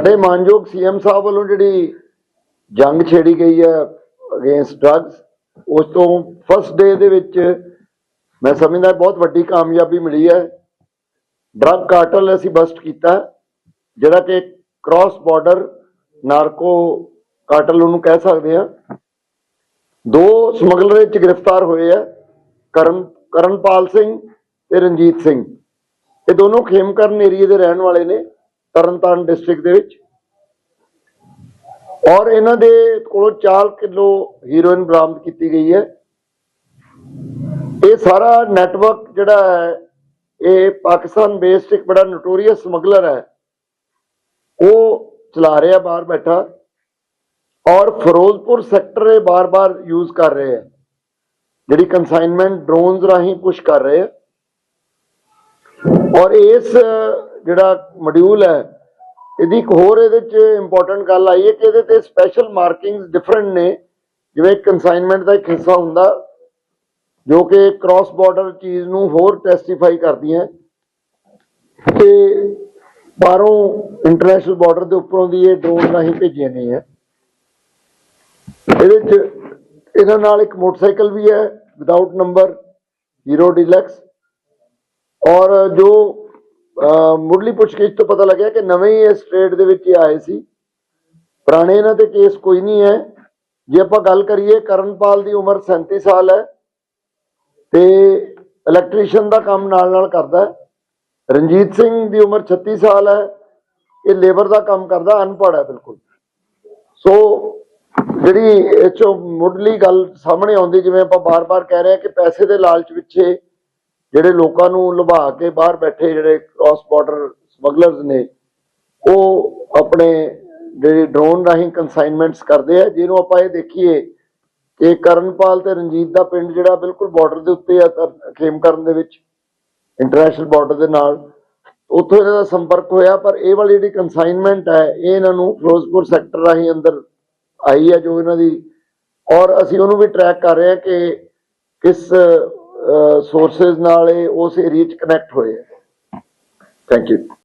ਸਾਡੇ ਮਾਨਯੋਗ ਸੀਐਮ ਸਾਹਿਬ ਵੱਲੋਂ ਜਿਹੜੀ ਜੰਗ ਛੇੜੀ ਗਈ ਹੈ ਅਗੇਂਸਟ ਡਰੱਗਸ ਉਸ ਤੋਂ ਫਸਟ ਡੇ ਦੇ ਵਿੱਚ ਮੈਂ ਸਮਝਦਾ ਬਹੁਤ ਵੱਡੀ ਕਾਮਯਾਬੀ ਮਿਲੀ ਹੈ। ਡਰੱਗ ਕਾਰਟਲ ਅਸੀਂ ਬਸਟ ਕੀਤਾ ਜਿਹੜਾ ਕਿ ਕ੍ਰਾਸ ਬਾਰਡਰ ਨਾਰਕੋ ਕਾਰਟਲ ਉਹਨੂੰ ਕਹਿ ਸਕਦੇ ਆ ਦੋ ਸਮਗਲਰ ਵਿੱਚ ਗ੍ਰਿਫਤਾਰ ਹੋਏ ਆ ਕਰਨ, ਕਰਨਪਾਲ ਸਿੰਘ ਤੇ ਰਣਜੀਤ ਸਿੰਘ। ਇਹ ਦੋਨੋਂ ਖੇਮਕਰਨ ਏਰੀਏ ਦੇ ਰਹਿਣ ਵਾਲੇ ਨੇ। ਤਰਨਤਾਰਨ ਡਿਸਟ੍ਰਿਕਟ ਦੇ ਵਿੱਚ। ਔਰ ਇਹਨਾਂ ਦੇ ਕੋਲੋਂ 4 ਕਿਲੋ ਹੀਰੋਇਨ ਬਰਾਮਦ ਕੀਤੀ ਗਈ ਹੈ। ਇਹ ਸਾਰਾ ਨੈਟਵਰਕ ਜਿਹੜਾ ਹੈ, ਇਹ ਪਾਕਿਸਤਾਨ ਬੇਸਡ ਇੱਕ ਬੜਾ ਨੋਟੋਰੀਅਸ ਸਮਗਲਰ ਹੈ। ਉਹ ਚਲਾ ਰਿਹਾ ਬਾਹਰ ਬੈਠਾ ਔਰ ਫਿਰੋਜ਼ਪੁਰ ਸੈਕਟਰ ਇਹ ਬਾਰ-ਬਾਰ ਯੂਜ਼ ਕਰ ਰਹੇ ਹੈ। ਜਿਹੜੀ ਕਨਸਾਈਨਮੈਂਟ ਡਰੋਨਸ ਰਾਹੀਂ ਪੁਸ਼ ਕਰ ਰਹੇ ਹੈ। ਔਰ ਇਸ ਜਿਹੜਾ ਮੋਡਿਊਲ ਹੈ, ਇਹਦੀ ਇੱਕ ਹੋਰ ਇਹਦੇ ਚ ਇੰਪੋਰਟੈਂਟ ਗੱਲ ਆਈ ਹੈ ਕਿ ਇਹਦੇ ਤੇ ਸਪੈਸ਼ਲ ਮਾਰਕਿੰਗਸ ਡਿਫਰੈਂਟ ਨੇ। ਜਿਵੇਂ ਕਨਸਾਈਨਮੈਂਟ ਦਾ ਇੱਕ ਹਿੱਸਾ ਹੁੰਦਾ, ਜੋ ਕਿ ਕ੍ਰਾਸ ਬਾਰਡਰ ਚੀਜ਼ ਨੂੰ ਹੋਰ ਟੈਸਟੀਫਾਈ ਕਰਦੀਆਂ ਤੇ ਬਾਹਰੋਂ ਇੰਟਰਨੈਸ਼ਨਲ ਬਾਰਡਰ ਦੇ ਉੱਪਰੋਂ ਦੀ ਇਹ ਡਰੋਨ ਰਾਹੀਂ ਭੇਜੀਆਂ ਗਈਆਂ। ਇਹਦੇ ਚ ਇਹਨਾਂ ਨਾਲ ਇੱਕ ਮੋਟਰਸਾਈਕਲ ਵੀ ਹੈ ਵਿਦਆਊਟ ਨੰਬਰ ਹੀਰੋ ਡੀਲਕਸ ਔਰ ਜੋ ਮੁੱਢਲੀ ਪੁੱਛਗਿੱਛ ਤੋਂ ਪਤਾ ਲੱਗਿਆ ਕਿ ਨਵੇਂ ਹੀ ਇਸ ਟ੍ਰੇਡ ਦੇ ਵਿੱਚ ਆਏ ਸੀ। ਪੁਰਾਣੇ ਇਹਨਾਂ ਤੇ ਕੇਸ ਕੋਈ ਨਹੀਂ ਹੈ। ਜੇ ਆਪਾਂ ਗੱਲ ਕਰੀਏ, ਕਰਨਪਾਲ ਦੀ ਉਮਰ 37 ਸਾਲ ਹੈ ਤੇ ਇਲੈਕਟ੍ਰੀਸ਼ੀਅਨ ਦਾ ਕੰਮ ਨਾਲ ਨਾਲ ਕਰਦਾ ਹੈ। ਰਣਜੀਤ ਸਿੰਘ ਦੀ ਉਮਰ 36 ਸਾਲ ਹੈ। ਇਹ ਲੇਬਰ ਦਾ ਕੰਮ ਕਰਦਾ, ਅਨਪੜ੍ਹ ਹੈ ਬਿਲਕੁਲ। ਸੋ ਜਿਹੜੀ ਇਹ ਚੋਂ ਮੁੱਢਲੀ ਗੱਲ ਸਾਹਮਣੇ ਆਉਂਦੀ, ਜਿਵੇਂ ਆਪਾਂ ਬਾਰ-ਬਾਰ ਕਹਿ ਰਹੇ ਹਾਂ ਕਿ ਪੈਸੇ ਦੇ ਲਾਲਚ ਪਿੱਛੇ ਜਿਹੜੇ ਲੋਕਾਂ ਨੂੰ ਲੁਭਾ ਕੇ ਬਾਹਰ ਬੈਠੇ ਜਿਹੜੇ ਕ੍ਰਾਸ ਬਾਰਡਰ ਸਮਗਲਰਸ ਨੇ, ਉਹ ਆਪਣੇ ਜਿਹੜੇ ਡਰੋਨ ਰਾਹੀਂ ਕਨਸਾਈਨਮੈਂਟਸ ਕਰਦੇ ਆ, ਜਿਹਨੂੰ ਆਪਾਂ ਇਹ ਦੇਖੀਏ ਕਿ ਕਰਨਪਾਲ ਤੇ ਰਣਜੀਤ ਦਾ ਪਿੰਡ ਜਿਹੜਾ ਬਿਲਕੁਲ ਬਾਰਡਰ ਦੇ ਉੱਤੇ ਆ ਤਰ- ਖੇਮਕਰਨ ਦੇ ਵਿੱਚ ਇੰਟਰਨੈਸ਼ਨਲ ਬਾਰਡਰ ਦੇ ਨਾਲ, ਉੱਥੋਂ ਇਹਨਾਂ ਦਾ ਸੰਪਰਕ ਹੋਇਆ, ਪਰ ਇਹ ਵਾਲੀ ਜਿਹੜੀ ਕਨਸਾਈਨਮੈਂਟ ਹੈ, ਇਹ ਇਹਨਾਂ ਨੂੰ ਫਿਰੋਜ਼ਪੁਰ ਸੈਕਟਰ ਰਾਹੀਂ ਅੰਦਰ ਆਈ ਹੈ, ਜੋ ਇਹਨਾਂ ਦੀ, ਔਰ ਅਸੀਂ ਉਹਨੂੰ ਵੀ ਟਰੈਕ ਕਰ ਰਹੇ ਹਾਂ ਕਿ ਕਿਸ ਸੋਰਸਸ ਨਾਲ ਇਹ ਉਸ ਏਰੀਆ 'ਚ ਕਨੈਕਟ ਹੋਏ ਹੈ। Thank you